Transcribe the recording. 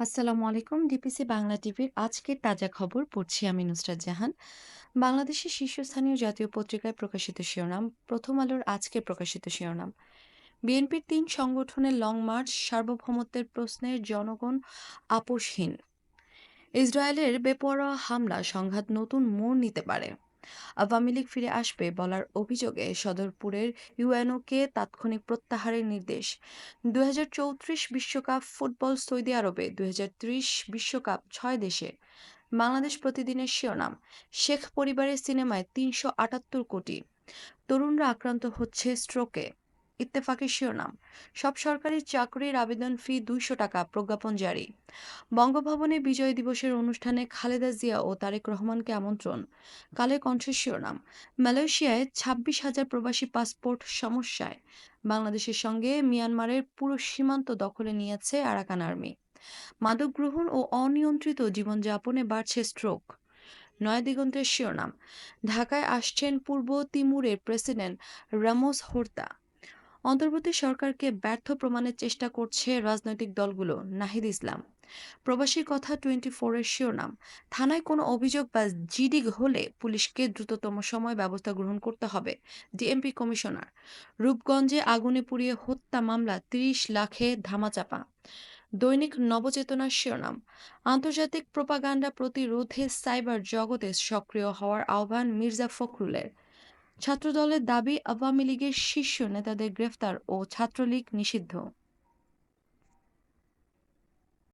আসসালামু আলাইকুম। ডিপিসি বাংলা টিভির আজকের তাজা খবর পড়ছি আমি নুসরাত জাহান। বাংলাদেশের শীর্ষস্থানীয় জাতীয় পত্রিকায় প্রকাশিত শিরোনাম, প্রথম আলোর আজকে প্রকাশিত শিরোনাম। বিএনপির তিন সংগঠনের লং মার্চ সার্বভৌমত্বের প্রশ্নে জনগণ আপোষহীন। ইসরায়েলের বেপরোয়া হামলা সংঘাত নতুন মোড় নিতে পারে। আওয়ামী লীগ ফিরে আসবে বলার অভিযোগে সদরপুরের ইউএনওকে তাৎক্ষণিক প্রত্যাহারের নির্দেশ। ২০৩৪ বিশ্বকাপ ফুটবল সৌদি আরবে ২০৩০ বিশ্বকাপ ছয় দেশে। বাংলাদেশ প্রতিদিনের শিরোনাম, শেখ পরিবারের সিনেমায় তিনশো আটাত্তর কোটি। তরুণরা আক্রান্ত হচ্ছে স্ট্রোকে ইত্তেফাকের শিরোনাম, সব সরকারি চাকরির আবেদন ফি দুইশো টাকা, প্রজ্ঞাপন জারি। বঙ্গভবনে বিজয় দিবসের অনুষ্ঠানে খালেদা জিয়া ও তারেক রহমানকে আমন্ত্রণ, কালের কণ্ঠের শিরোনাম, মালয়েশিয়ায় ছাব্বিশ হাজার প্রবাসী পাসপোর্ট সমস্যায়, বাংলাদেশের সঙ্গে মিয়ানমারের পুরো সীমান্ত দখলে নিয়েছে আরাকান আর্মি। মাদক গ্রহণ ও অনিয়ন্ত্রিত জীবনযাপনে বাড়ছে স্ট্রোক। নয়াদিগন্তের শিরোনাম, ঢাকায় আসছেন পূর্ব তিমুরের প্রেসিডেন্ট রামোস হোর্তা। অন্তর্বর্তী সরকারকে ব্যর্থ প্রমাণের চেষ্টা করছে রাজনৈতিক দলগুলো, নাহিদ ইসলাম। প্রবাসীর কথা টোয়েন্টি ফোরের শিরোনাম। থানায় কোনো অভিযোগ বা জিডি হলে পুলিশকে দ্রুততম সময় ব্যবস্থা গ্রহণ করতে হবে, ডিএমপি কমিশনার। রূপগঞ্জে আগুনে পুড়িয়ে হত্যা মামলা, তিরিশ লাখে ধামাচাপা। দৈনিক নবচেতনার শিরোনাম। আন্তর্জাতিক প্রোপাগান্ডা প্রতিরোধে সাইবার জগতে সক্রিয় হওয়ার আহ্বান মির্জা ফখরুলের। ছাত্রদলের দাবি আওয়ামী লীগের শীর্ষ নেতাদের গ্রেফতার ও ছাত্রলীগ নিষিদ্ধ।